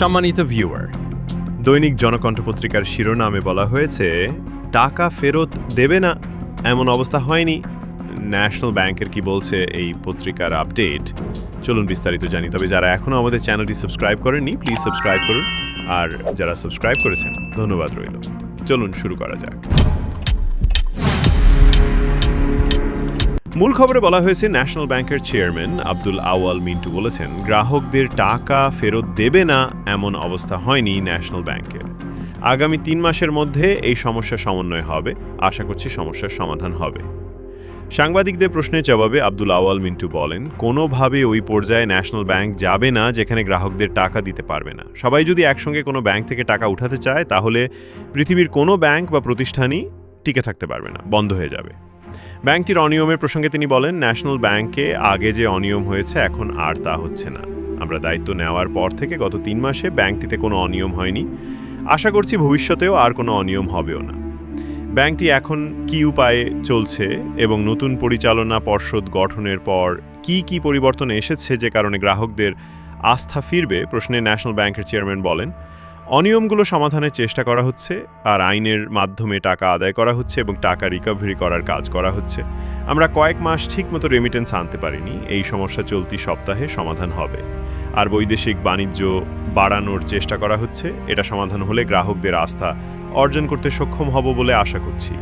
সম্মানিত ভিউয়ার দৈনিক জনকণ্ঠ পত্রিকার শিরোনামে বলা হয়েছে, টাকা ফেরত দেবে না, এমন অবস্থা হয়নি। ন্যাশনাল ব্যাংকের কি বলছে এই পত্রিকার আপডেট চলুন বিস্তারিত জানি। তবে যারা এখনও আমাদের চ্যানেলটি সাবস্ক্রাইব করেননি প্লিজ সাবস্ক্রাইব করুন। আর যারা সাবস্ক্রাইব করেছেন, ধন্যবাদ রইল। চলুন শুরু করা যাক। মূল খবরে বলা হয়েছে, ন্যাশনাল ব্যাংকের চেয়ারম্যান আব্দুল আওয়াল মিন্টু বলেছেন, গ্রাহকদের টাকা ফেরত দেবে না এমন অবস্থা হয়নি ন্যাশনাল ব্যাংকের। আগামী তিন মাসের মধ্যে এই সমস্যা সমন্বয় হবে। আশা করছি সমস্যার সমাধান হবে। সাংবাদিকদের প্রশ্নের জবাবে আব্দুল আওয়াল মিন্টু বলেন, কোনোভাবে ওই পর্যায়ে ন্যাশনাল ব্যাংক যাবে না যেখানে গ্রাহকদের টাকা দিতে পারবে না। সবাই যদি একসঙ্গে কোনো ব্যাংক থেকে টাকা উঠাতে চায়, তাহলে পৃথিবীর কোনো ব্যাংক বা প্রতিষ্ঠানই টিকে থাকতে পারবে না, বন্ধ হয়ে যাবে। ব্যাংকটির অনিয়মের প্রসঙ্গে তিনি বলেন, ন্যাশনাল ব্যাংকে আগে যে অনিয়ম হয়েছে, এখন আর তা হচ্ছে না। আমরা দায়িত্ব নেওয়ার পর থেকে গত তিন মাসে ব্যাংকটিতে কোনো অনিয়ম হয়নি। আশা করছি ভবিষ্যতেও আর কোনো অনিয়ম হবেও না। ব্যাংকটি এখন কি উপায়ে চলছে এবং নতুন পরিচালনা পর্ষদ গঠনের পর কি কি পরিবর্তন এসেছে যে কারণে গ্রাহকদের আস্থা ফিরবে? প্রশ্নে ন্যাশনাল ব্যাংকের চেয়ারম্যান বলেন অনিয়মগুলো সমাধানের চেষ্টা করা হচ্ছে, আর আইনের মাধ্যমে টাকা আদায় করা হচ্ছে এবং টাকা রিকভারি করার কাজ করা হচ্ছে। আমরা কয়েক মাস ঠিকমতো রেমিটেন্স আনতে পারিনি, এই সমস্যা চলতি সপ্তাহে সমাধান হবে। আর বৈদেশিক বাণিজ্য বাড়ানোর চেষ্টা করা হচ্ছে, এটা সমাধান হলে গ্রাহকদের আস্থা অর্জন করতে সক্ষম হব বলে আশা করছি।